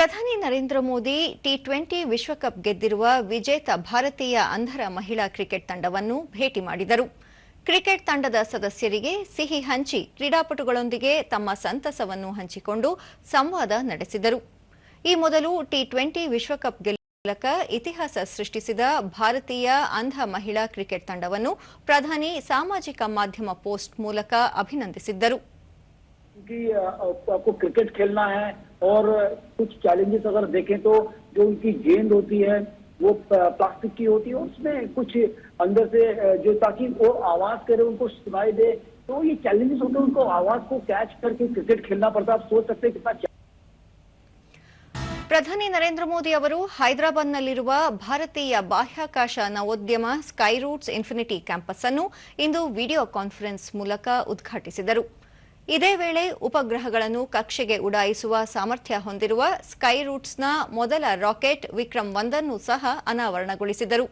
ಪ್ರಧಾನಿ Narendra Modi T twenty ವಿಶ್ವಕಪ್ ಗೆದ್ದಿರುವ ವಿಜೇತ ಭಾರತೀಯ ಅಂಧರ ಮಹಿಳಾ ಕ್ರಿಕೆಟ್ ತಂಡವನ್ನು ಭೇಟಿ ಮಾಡಿದರು. ಕ್ರಿಕೆಟ್ ತಂಡದ ಸದಸ್ಯರಿಗೆ ಸಿಹಿ ಹಂಚಿ ಕ್ರೀಡಾಪಟುಗಳೊಂದಿಗೆ ತಮ್ಮ ಸಂತಸವನ್ನು ಹಂಚಿಕೊಂಡು ಸಂವಾದ ನಡೆಸಿದರು. ಈ ಮೊದಲು ಟಿ ಟ್ವೆಂಟಿ ವಿಶ್ವಕಪ್ ಮೂಲಕ ಇತಿಹಾಸ ಸೃಷ್ಟಿಸಿದ ಭಾರತೀಯ ಅಂಧ ಮಹಿಳಾ ಕ್ರಿಕೆಟ್ ತಂಡವನ್ನು ಪ್ರಧಾನಿ ಸಾಮಾಜಿಕ ಮಾಧ್ಯಮ ಪೋಸ್ಟ್ ಮೂಲಕ ಅಭಿನಂದಿಸಿದ್ದರು. क्योंकि अ, आपको क्रिकेट खेलना है और कुछ चैलेंजेस अगर देखें तो जो उनकी गेंद होती है वो प- प्लास्टिक की होती है उसमें कुछ अंदर से अ, जो ताकि वो आवाज करे उनको सुनाई दे तो ये चैलेंजेस होते हैं उनको आवाज को कैच करके क्रिकेट खेलना पड़ता है आप सोच सकते हैं कितना ಪ್ರಧಾನಿ ನರೇಂದ್ರ ಮೋದಿ ಅವರು ಹೈದರಾಬಾದ್ನಲ್ಲಿರುವ ಭಾರತೀಯ ಬಾಹ್ಯಾಕಾಶ ನವೋದ್ಯಮ ಸ್ಕೈರೂಟ್ಸ್ ಇನ್ಫಿನಿಟಿ ಕ್ಯಾಂಪಸ್ ಅನ್ನು ಇಂದು ವಿಡಿಯೋ ಕಾನ್ಫರೆನ್ಸ್ ಮೂಲಕ ಉದ್ಘಾಟಿಸಿದರು ಇದೇ ವೇಳೆ ಉಪಗ್ರಹಗಳನ್ನು ಕಕ್ಷೆಗೆ ಉಡಾಯಿಸುವ ಸಾಮರ್ಥ್ಯ ಹೊಂದಿರುವ ಸ್ಕೈ ರೂಟ್ಸ್ನ ಮೊದಲ ರಾಕೆಟ್ ವಿಕ್ರಮ್ ಒಂದನ್ನು ಸಹ ಅನಾವರಣಗೊಳಿಸಿದರು.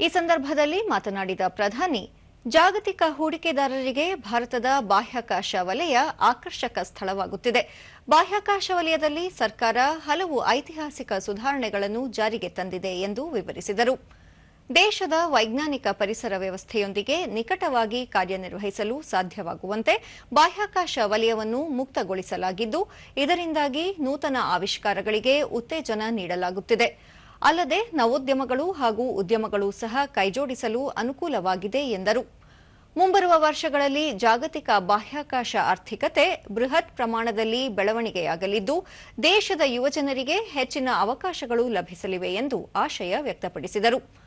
ಈ ಸಂದರ್ಭದಲ್ಲಿ ಮಾತನಾಡಿದ ಪ್ರಧಾನಿ, ಜಾಗತಿಕ ಹೂಡಿಕೆದಾರರಿಗೆ ಭಾರತದ ಬಾಹ್ಯಾಕಾಶ ವಲಯ ಆಕರ್ಷಕ ಸ್ಥಳವಾಗುತ್ತಿದೆ. ಬಾಹ್ಯಾಕಾಶ ವಲಯದಲ್ಲಿ ಸರ್ಕಾರ ಹಲವು ಐತಿಹಾಸಿಕ ಸುಧಾರಣೆಗಳನ್ನು ಜಾರಿಗೆ ತಂದಿದೆ ಎಂದು ವಿವರಿಸಿದರು. ದೇಶದ ವೈಜ್ಞಾನಿಕ ಪರಿಸರ ವ್ಯವಸ್ಥೆಯೊಂದಿಗೆ ನಿಕಟವಾಗಿ ಕಾರ್ಯನಿರ್ವಹಿಸಲು ಸಾಧ್ಯವಾಗುವಂತೆ ಬಾಹ್ಯಾಕಾಶ ವಲಯವನ್ನು ಮುಕ್ತಗೊಳಿಸಲಾಗಿದ್ದು, ಇದರಿಂದಾಗಿ ನೂತನ ಆವಿಷ್ಕಾರಗಳಿಗೆ ಉತ್ತೇಜನ ನೀಡಲಾಗುತ್ತಿದೆ. ಅಲ್ಲದೆ ನವೋದ್ಯಮಗಳು ಹಾಗೂ ಉದ್ಯಮಗಳು ಸಹ ಕೈಜೋಡಿಸಲು ಅನುಕೂಲವಾಗಿದೆ ಎಂದರು. ಮುಂಬರುವ ವರ್ಷಗಳಲ್ಲಿ ಜಾಗತಿಕ ಬಾಹ್ಯಾಕಾಶ ಆರ್ಥಿಕತೆ ಬೃಹತ್ ಪ್ರಮಾಣದಲ್ಲಿ ಬೆಳವಣಿಗೆಯಾಗಲಿದ್ದು, ದೇಶದ ಯುವಜನರಿಗೆ ಹೆಚ್ಚಿನ ಅವಕಾಶಗಳು ಲಭಿಸಲಿವೆ ಎಂದು ಆಶಯ ವ್ಯಕ್ತಪಡಿಸಿದರು.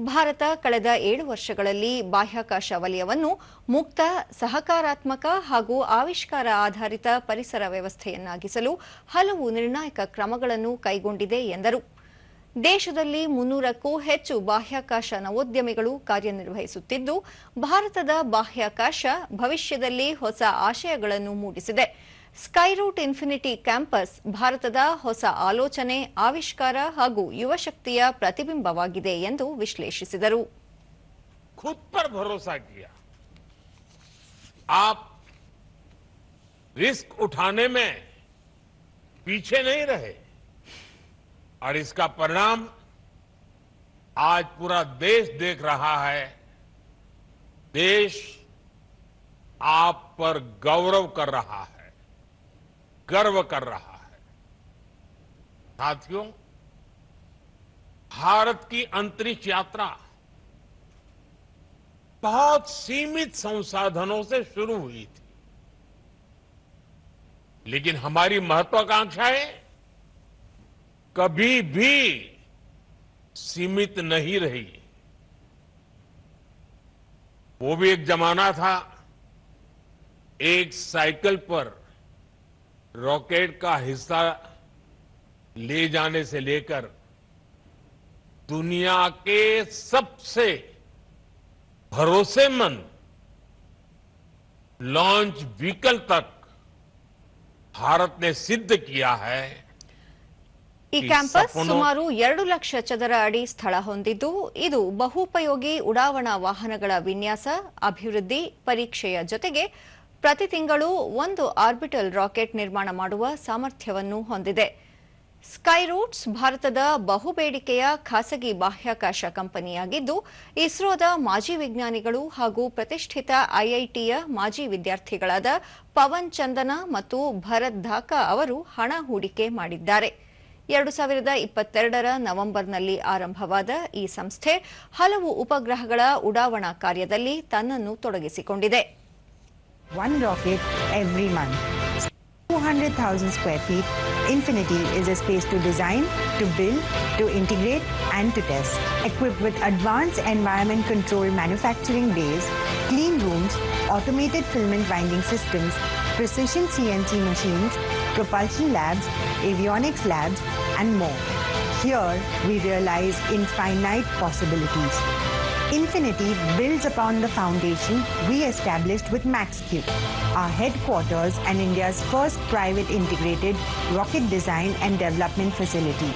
ಭಾರತ ಕಳೆದ ಏಳು ವರ್ಷಗಳಲ್ಲಿ ಬಾಹ್ಯಾಕಾಶ ವಲಯವನ್ನು ಮುಕ್ತ, ಸಹಕಾರಾತ್ಮಕ ಹಾಗೂ ಆವಿಷ್ಕಾರ ಆಧಾರಿತ ಪರಿಸರ ವ್ಯವಸ್ಥೆಯನ್ನಾಗಿಸಲು ಹಲವು ನಿರ್ಣಾಯಕ ಕ್ರಮಗಳನ್ನು ಕೈಗೊಂಡಿದೆ ಎಂದರು. ದೇಶದಲ್ಲಿ ಮುನ್ನೂರಕ್ಕೂ ಹೆಚ್ಚು ಬಾಹ್ಯಾಕಾಶ ನವೋದ್ಯಮಿಗಳು ಕಾರ್ಯನಿರ್ವಹಿಸುತ್ತಿದ್ದು, ಭಾರತದ ಬಾಹ್ಯಾಕಾಶ ಭವಿಷ್ಯದಲ್ಲಿ ಹೊಸ ಆಶಯಗಳನ್ನು ಮೂಡಿಸಿದೆ. ಸ್ಕೈರೂಟ್ ಇನ್ಫಿನಿಟಿ ಕ್ಯಾಂಪಸ್ ಭಾರತದ ಹೊಸ ಆಲೋಚನೆ ಆವಿಷ್ಕಾರ ಹಾಗೂ ಯುವಶಕ್ತಿಯ ಪ್ರತಿಬಿಂಬವಾಗಿದೆ ಎಂದು ವಿಶ್ಲೇಷಿಸಿದರು खुद पर भरोसा किया आप रिस्क उठाने में पीछे नहीं रहे और इसका परिणाम आज पूरा देश देख रहा है देश आप पर गौरव कर रहा है गर्व कर रहा है। साथियों, भारत की अंतरिक्ष यात्रा बहुत सीमित संसाधनों से शुरू हुई थी। लेकिन हमारी महत्वाकांक्षाएँ कभी भी सीमित नहीं रही वो भी एक जमाना था, एक साइकिल पर रॉकेट का हिस्सा ले जाने से लेकर दुनिया के सबसे भरोसेमंद लॉन्च व्हीकल तक भारत ने सिद्ध किया है ಈ ಈ ಕ್ಯಾಂಪಸ್ ಸಪೋನು- ಸುಮಾರು ಎರಡು ಲಕ್ಷ ಚದರ ಅಡಿ ಸ್ಥಳ ಹೊಂದಿದ್ದು ಇದು ಬಹುಪಯೋಗಿ ಉಡಾವಣಾ ವಾಹನಗಳ ವಿನ್ಯಾಸ ಅಭಿವೃದ್ಧಿ ಪರೀಕ್ಷೆಯ ಜೊತೆಗೆ ಪ್ರತಿ ತಿಂಗಳು ಒಂದು ಆರ್ಬಿಟಲ್ ರಾಕೆಟ್ ನಿರ್ಮಾಣ ಮಾಡುವ ಸಾಮರ್ಥ್ಯವನ್ನು ಹೊಂದಿದೆ. ಸ್ಕೈರೂಟ್ಸ್ ಭಾರತದ ಬಹುಬೇಡಿಕೆಯ ಖಾಸಗಿ ಬಾಹ್ಯಾಕಾಶ ಕಂಪನಿಯಾಗಿದ್ದು, ಇಸ್ರೋದ ಮಾಜಿ ವಿಜ್ಞಾನಿಗಳು ಹಾಗೂ ಪ್ರತಿಷ್ಠಿತ ಐಐಟಿಯ ಮಾಜಿ ವಿದ್ಯಾರ್ಥಿಗಳಾದ ಪವನ್ ಚಂದನ ಮತ್ತು ಭರತ್ ಧಾಕಾ ಅವರು ಹಣ ಹೂಡಿಕೆ ಮಾಡಿದ್ದಾರೆ. ಎರಡು ಸಾವಿರದ ಇಪ್ಪತ್ತೆರಡರ ನವೆಂಬರ್ನಲ್ಲಿ ಆರಂಭವಾದ ಈ ಸಂಸ್ಥೆ ಹಲವು ಉಪಗ್ರಹಗಳ ಉಡಾವಣಾ ಕಾರ್ಯದಲ್ಲಿ ತನ್ನನ್ನು ತೊಡಗಿಸಿಕೊಂಡಿದೆ. One rocket every month. 200,000 square feet, Infinity is a space to design, to build, to integrate, and to test. Equipped with advanced environment controlled manufacturing bays, clean rooms, automated filament winding systems, precision CNC machines, propulsion labs, avionics labs, and more. Here, we realize infinite possibilities. Infinity builds upon the foundation we established with MaxQ, our headquarters and India's first private integrated rocket design and development facility.